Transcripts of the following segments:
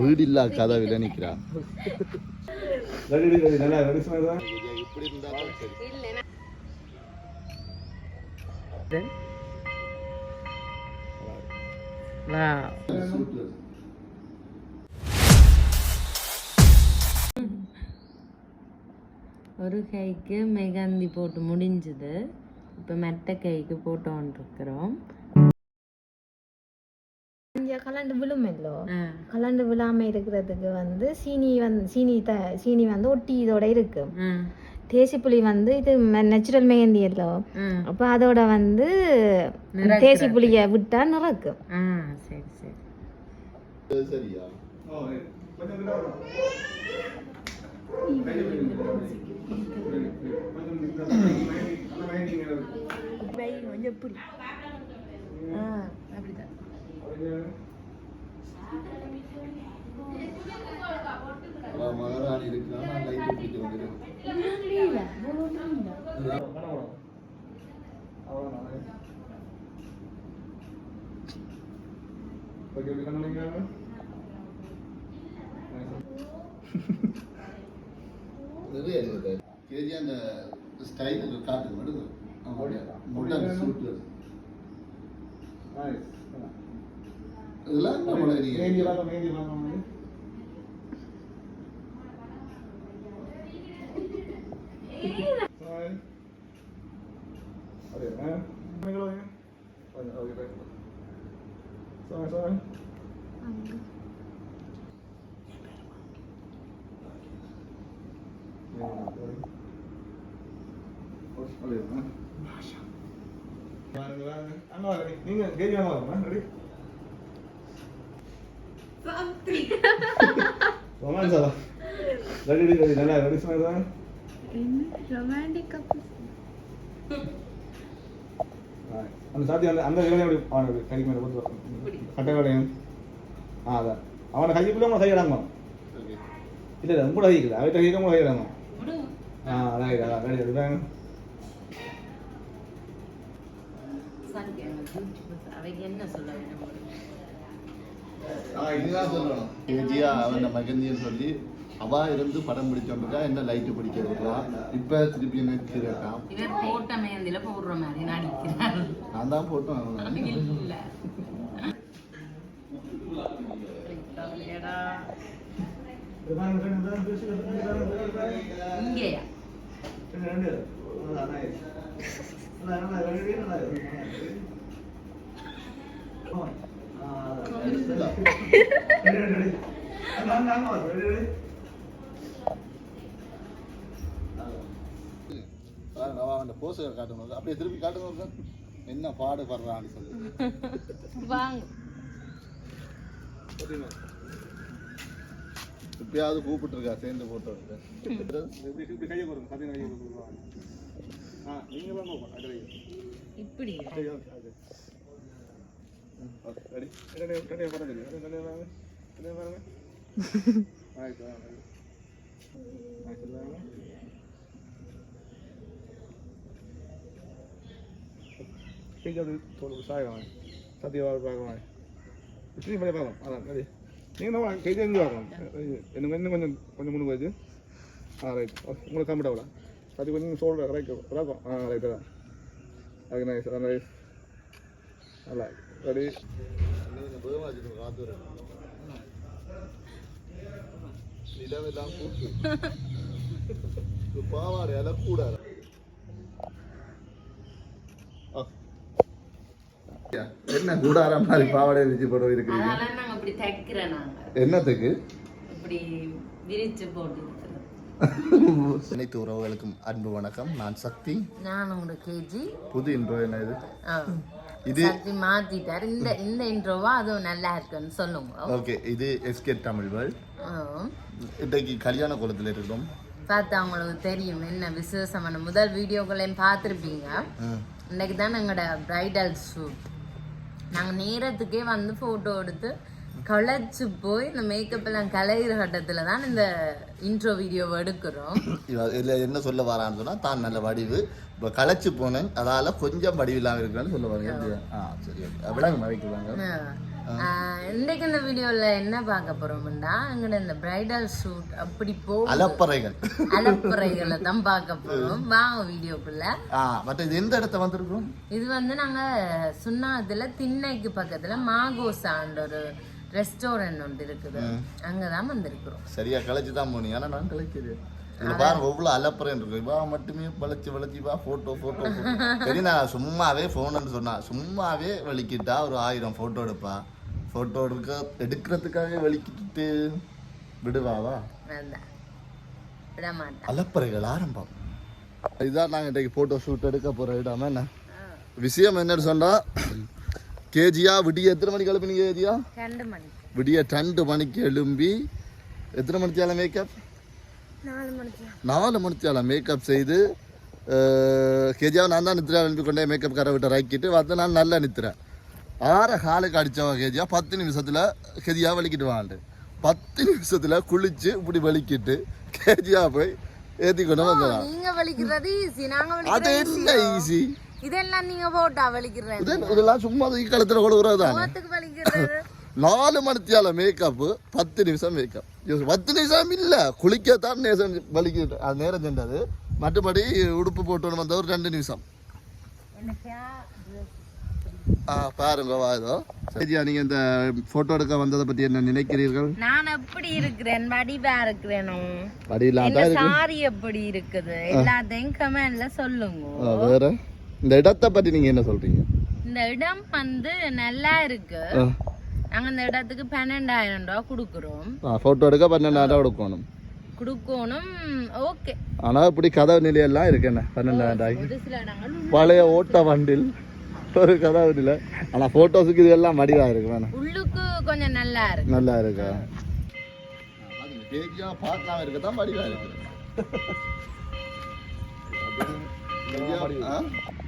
வீடு இல்லா கதவில நிக்கிறா. ரெடி ரெடி ரெடி நல்லா ரெடி சொன்னதா இப்படி இருந்தா தான் சரி ஒரு கைக்கு மெகந்தி போட்டு முடிஞ்சுது. இப்போ மெட்ட கைக்கு போட்டோன்ருக்குறோம் இங்கே கலண்டு விழுமெல்லோ கலண்டு விழாம இருக்கிறதுக்கு வந்து சீனி வந்து சீனி த சீனி வந்து ஒட்டி இதோட இருக்கு தேசிப்புளி வந்து இது நேச்சுரல் மெகந்தி எல்லோ அப்போ அதோட வந்து தேசி புளியை விட்டா நிறக்கும் ஆ சரி சரி சரியா ஓ கொஞ்சம் மைண்டிங் அவ மகாராணி இருக்கிறா நான் லைட் பிடிக்க வந்துடுறேன் ஓகே ஓகே கண்ணுங்க கேஜி அந்த ஸ்டைல் காட்டுங்க மட்டும் முட்டை சூட்டு இதெல்லாம் நம்மளை நீங்கள் Sorry, man. Can வாங்க நீங்க ready romance ready ready ready நல்லா ரெடி சொன்னதா ரொமான்டிக் அந்த சாத்தி அந்த அந்த வேலையை அப்படி அவனுக்கு கைக்கு மேலே போட்டு கட்டை வேலையும் ஆ அதான். அவனை கைக்குள்ளே உங்களை கையிடாங்க இல்லை இல்லை உங்களோட கைக்குது அவர்கிட்ட கைக்கு உங்களை கையிடாங்க ஆ அதான் இது அதான் ரெடி அதுதான் அவைக்கு என்ன சொல்ல வேணும் இதுதான் சொல்லணும். கேஜியா அவன் மகந்தியன்னு சொல்லி அவ இருந்து படம் பிடிச்சோன்னுக்கா என்ன லைட்டு பிடிக்க விடுறா இப்ப திருப்பி என்ன திருக்கான் இவர் போட்ட மேந்தில போடுற மாதிரி நடிக்கிறார் நான் தான் போட்டோம் இல்ல. இங்கேயா? போஸ்டர் காட்டணும் அப்படியே திருப்பி காட்டணும் என்ன பாடு படுறான்னு சொல்லி வாங்க. இப்பயாவது கூப்பிட்டுருக்கா சேர்ந்து போட்டோ எடுக்க இப்படி கையை கொடுங்க சத்தியம் கையை கொடுங்க ஆ நீங்கள் இப்படி ரெடி ரெடி ரெடி பாருங்க ரெடி ரெடி வாங்க ரெடி வாங்க ஆயிட்டு வாங்க ஆயிட்டு வாங்க கேட்காது தோல் சாயம் சத்தியவாக பார்க்கலாம் இப்படி பண்ணி பார்க்கலாம் அதான் ரெடி நீங்கள் தான் கைது எங்கே பார்க்கலாம் இன்னும் இன்னும் கொஞ்சம் கொஞ்சம் முன்னு போயிடுச்சு ஆ ரைட் உங்களுக்கு கம்மிட்டாவில அது கொஞ்சம் சோல்டர் ரைட் ராக்கம் ஆ ரைட் தான் அது நைஸ் அதான் நைஸ் நல்லா ரெடி நிலவெல்லாம் கூட்டு பாவாடை எல்லாம் கூடாது என்ன கூடார மாதிரி பாவாடை விரிச்சு போட்டு இருக்கிறீங்க? என்னத்துக்கு இப்படி விரிச்சு போட்டு இருக்கிறோம். அனைத்து உறவுகளுக்கும் அன்பு வணக்கம். நான் சக்தி. நான் உங்களோட கேஜி. புது இன்ட்ரோ என்ன இது? இது மாத்திட்டாரு. இந்த இந்த இன்ட்ரோவா அதுவும் நல்லா இருக்குன்னு சொல்லுங்க. ஓகே இது எஸ்கே தமிழ் வேர்ல்ட். இன்றைக்கு கல்யாண குளத்தில் இருக்கிறோம் பார்த்தா உங்களுக்கு தெரியும் என்ன விசேஷமான முதல் வீடியோக்களையும் பார்த்துருப்பீங்க. இன்னைக்கு தான் எங்களோட பிரைடல் ஷூட் நாங்கள் நேரத்துக்கே வந்து ஃபோட்டோ எடுத்து களைச்சு போய் இந்த மேக்கப் எல்லாம் கலையிற கட்டத்தில் தான் இந்த இன்ட்ரோ வீடியோவை எடுக்கிறோம். இதில் என்ன சொல்ல வரான்னு சொன்னால் தான் நல்ல வடிவு. இப்போ களைச்சு போனேன். அதால் கொஞ்சம் வடிவு இல்லாமல் இருக்கிறேன்னு சொல்ல? ஆ. சரி ஆ. ஆஹ் இன்றைக்கு இந்த வீடியோல என்ன பார்க்க போறோம்னா எங்கட இந்த பிரைடல் ஷூட் அப்படி போ அலப்பறைகள். அலப்புறைகளை தான் பார்க்க போறோம். வாங்க வீடியோக்குள்ள. மற்ற இது எந்த இடத்த வந்திருக்கோம்? இது வந்து நாங்க சுண்ணாத்துல திண்ணைக்கு பக்கத்துல மாகோசான்ற ஒரு ரெஸ்டாரண்ட் ஒன்று இருக்குது. அங்கதான் வந்திருக்கிறோம். சரியா கழிச்சு தான் போனீங்க. ஆனா நான் கழிக்கிறேன் இதுல பாருங்க எவ்வளவு அலப்பறை இருக்கு. இவா மட்டுமே வளைச்சு வளைச்சு வா போட்டோ போட்டோ சரி நான் சும்மாவே போனன்னு சொன்னா சும்மாவே வலிக்கிட்டா ஒரு ஆயிரம் போட்டோ எடுப்பா. போட்டோ எடுக்க எடுக்கிறதுக்காகவே வலிக்கிட்டு விடுவாவா அலப்பறைகள் ஆரம்பம். இதுதான் நாங்கள் இன்றைக்கு ஃபோட்டோ ஷூட் எடுக்க போகிற இடம். என்ன? விஷயம் என்னன்னு சொன்னா கேஜியா விடிய எத்தனை மணிக்கு எழுப்பினீங்க கேஜியா ரெண்டு மணி விடிய ரெண்டு மணிக்கு எழும்பி எத்தனை மணித்தியால மேக்கப் நாலு மணித்தியால மேக்கப் செய்து கேஜியாவை நான் தான் நித்திரா எழுப்பி கொண்டே மேக்கப் கரை விட்டு இறக்கிட்டு வந்து நான் நல்லா நித்துறேன் ஆற காலுக்கு அடித்தவன் கேஜியா பத்து நிமிஷத்தில் கேஜியா வலிக்கிட்டு வாண்டு பத்து நிமிஷத்தில் குளிச்சு இப்படி வலிக்கிட்டு கேஜியா போய் ஏற்றி கொண்டு நாங்க அது என்ன ஈஸி இதெல்லாம் நீங்க போட்டா வலிக்கிறது இது இதெல்லாம் சும்மா கொடுக்குறது தானே முகத்துக்கு வலிக்கிறது. நாலு மணித்தியால மேக்கப்பு பத்து நிமிஷம் மேக்கப் பத்து நிமிஷம் இல்லை குளிக்கத்தான் நேரம் வலிக்கிட்டு அது நேரம் சென்றது. மற்றபடி உடுப்பு போட்டு வந்த ஒரு ரெண்டு நிமிஷம். ஆ பாருங்க வா இதோ. சரியா நீங்கள் இந்த ஃபோட்டோ எடுக்க வந்ததை பற்றி என்ன நினைக்கிறீர்கள்? நான் எப்படி இருக்கிறேன்? வடிவா இருக்கிறேனோ. வடியிலாம் இந்த சாரி எப்படி இருக்குது? எல்லாத்தையும் கமெண்ட்ல சொல்லுங்க. வேற? இந்த இடத்தை பற்றி நீங்கள் என்ன சொல்கிறீங்க இந்த இடம் வந்து நல்லா இருக்கு. நாங்க இந்த இடத்துக்கு பன்னெண்டாயிரம் ரூபாய் கொடுக்குறோம். ஃபோட்டோ எடுக்க பன்னெண்டாயிரம் கொடுக்கணும். கொடுக்கணும் ஓகே ஆனால் இப்படி கதவு நிலையெல்லாம் இருக்கு என்ன பன்னெண்டாயிரம் ரூபாய்க்கு. பழைய ஓட்ட வண்டில் ஒரு கதவு நிலை. ஆனால் ஃபோட்டோஸுக்கு இதெல்லாம் மடிவாக இருக்கு வேணாம். உள்ளுக்கு கொஞ்சம் நல்லா இருக்கு. நல்லா இருக்கா? பேஜா பார்க்காம இருக்க தான் மடிவா இருக்கு.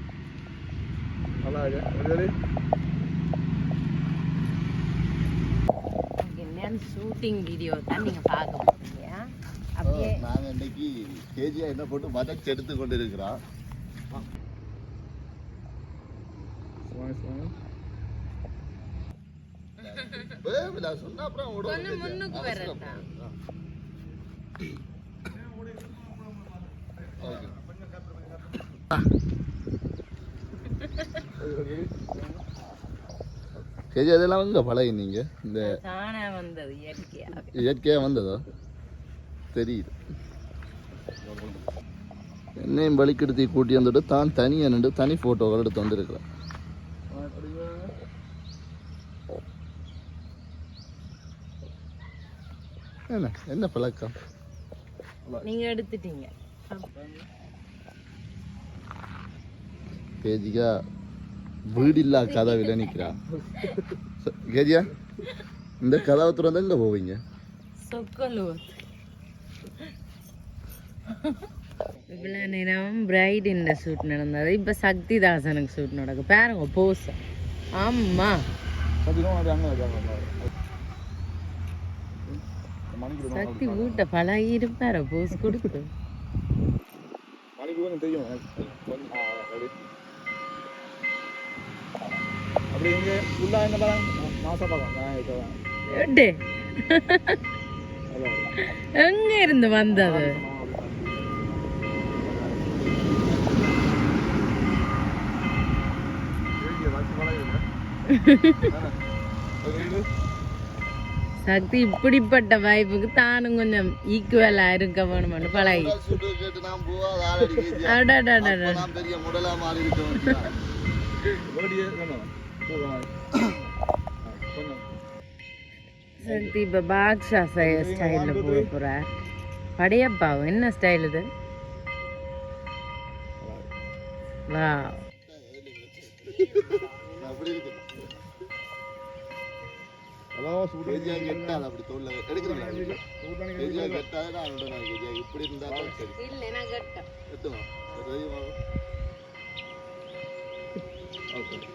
இருக்கு சரி ஷூட்டிங் வீடியோ தான் நீங்க பார்க்க போறீங்க. அப்படியே நாங்க இன்னைக்கு கேஜியா என்ன போட்டு வதச்சு எடுத்து கொண்டு இருக்கிறோம் சொன்னா அப்புறம். முன்னுக்கு ஓகே. கேஜி அதெல்லாம் எங்க பழகி நீங்க? இந்த இயற்கையாக இயற்கையா? வந்ததோ? தெரியுது. என்னையும் பலிக்கெடுத்தி கூட்டி வந்துட்டு தான் தனியா நின்று தனி போட்டோகள் எடுத்து வந்திருக்கிறேன். என்ன என்ன பழக்கம்? நீங்க எடுத்துட்டீங்க. கேஜிக்கா வீடில்லா கதவில் நிற்கிறா கேஜியா இந்த கதவை திறந்து எங்க போவீங்க? இவ்வளோ நேரம் பிரைட் இந்த ஷூட் நடந்தது. இப்போ சக்தி தாசனுக்கு ஷூட் நடக்கும் பாருங்க போஸ் ஆமா சக்தி வீட்டை பழகி இருப்பாரு போஸ் கொடுத்து. தெரியும் எனக்கு. கொஞ்சம் ஆ, ready. அப்படி இங்கே ஃபுல்லாக என்ன பாருங்க மாசா இப்போ எட்டு. எங்க இருந்து வந்தது? சக்தி இப்படிப்பட்ட வாய்ப்புக்கு தானும் கொஞ்சம் ஈக்குவலா இருக்க வேணும்னு பழகி. கேட்டு சக்தி இப்ப பாக்ஷா ஸ்டைல்ல போக போற. படையப்பா என்ன ஸ்டைல் இது? வா அப்படி இருக்கு ஓகே ஓகே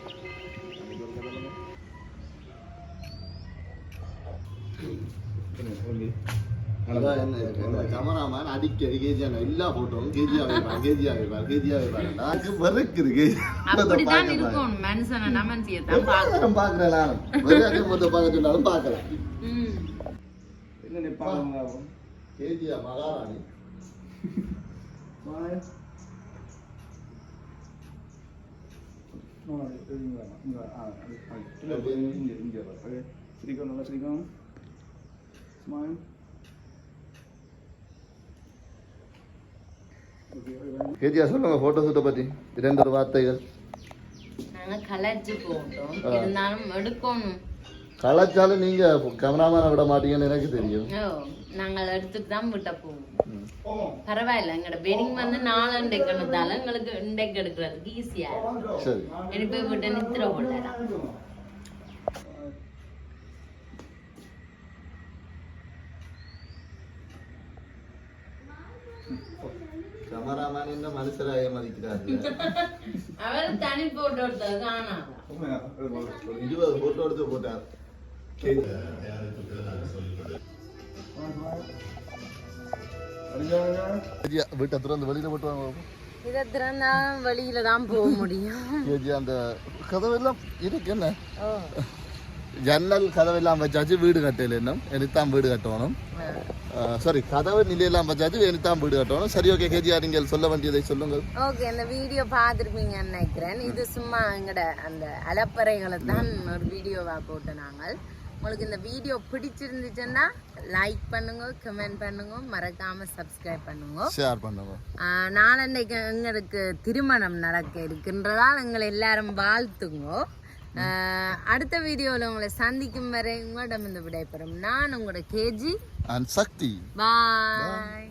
அதான் என்ன இருக்கு? இந்த கேமராமேன் அடிக்கடி கேஜியான எல்லா போட்டோவும் கேஜியா வைப்பார் கேஜியா வைப்பார் கேஜியா வைப்பார். எனக்கு வெறுக்குது பாக்குறேன் நானும் வெறும் மொத்த பார்க்க சொன்னாலும் பார்க்கலாம் ம். என்ன நீ பாருங்க கேஜியா மகாராணி. சிரிக்கும் நல்லா சிரிக்கும் ஸ்மைல் கேஜியா சொல்லுங்க போட்டோ ஷூட்டை பத்தி இரண்டு வார்த்தைகள் நாங்க கலைச்சு போட்டோம் இருந்தாலும் எடுக்கணும் கலாச்சாரம் நீங்க கேமராமேனை விட மாட்டீங்கன்னு எனக்கு தெரியும். ஓ நாங்கள் எடுத்துட்டு தான் விட்ட போவோம். பரவாயில்ல எங்களோட வெட்டிங் வந்து நாலண்டைக்கு எடுத்தாலும் எங்களுக்கு இண்டைக்கு எடுக்கிறதுக்கு ஈஸியா இருக்கும். சரி. எனக்கு போய் விட்டு நித்திர போடலாம் கேமராமேன் என்ன மனுஷராக மதிக்கிறாரு அவர் தனி போட்டோ எடுத்தது காணாதான் ஒரு இருபது போட்டோ எடுத்து போட்டார். வீட்டை திறந்து வெளியில போட்டு வாங்க இதை திறந்தா வெளியில தான் போக முடியும். கேஜி அந்த கதவெல்லாம் இருக்கு என்ன? ஜன்னல் கதவெல்லாம் வச்சாச்சு வீடு கட்டையில் இன்னும் எனத்தான் வீடு கட்டணும். சாரி கதவு நிலையெல்லாம் வச்சாச்சு எனத்தான் வீடு கட்டணும். சரி ஓகே நீங்கள் சொல்ல வேண்டியதை சொல்லுங்கள். ஓகே இந்த வீடியோ பார்த்துருப்பீங்கன்னு நினைக்கிறேன். இது சும்மா எங்கட அந்த அலப்பறைகளை தான் ஒரு வீடியோவாக போட்டு நாங்கள். உங்களுக்கு இந்த வீடியோ பிடிச்சிருந்துச்சுன்னா லைக் பண்ணுங்க கமெண்ட் பண்ணுங்க மறக்காம சப்ஸ்கிரைப் பண்ணுங்க. ஷேர் பண்ணுங்க. நாளன்னைக்கு எங்களுக்கு திருமணம் நடக்க இருக்கின்றதால் எங்களை எல்லாரும் வாழ்த்துங்க. அடுத்த வீடியோவில் உங்களை சந்திக்கும் வரை உங்களிடம் இந்த விடைபெறும். நான் உங்களோட கேஜி அண்ட் சக்தி பாய்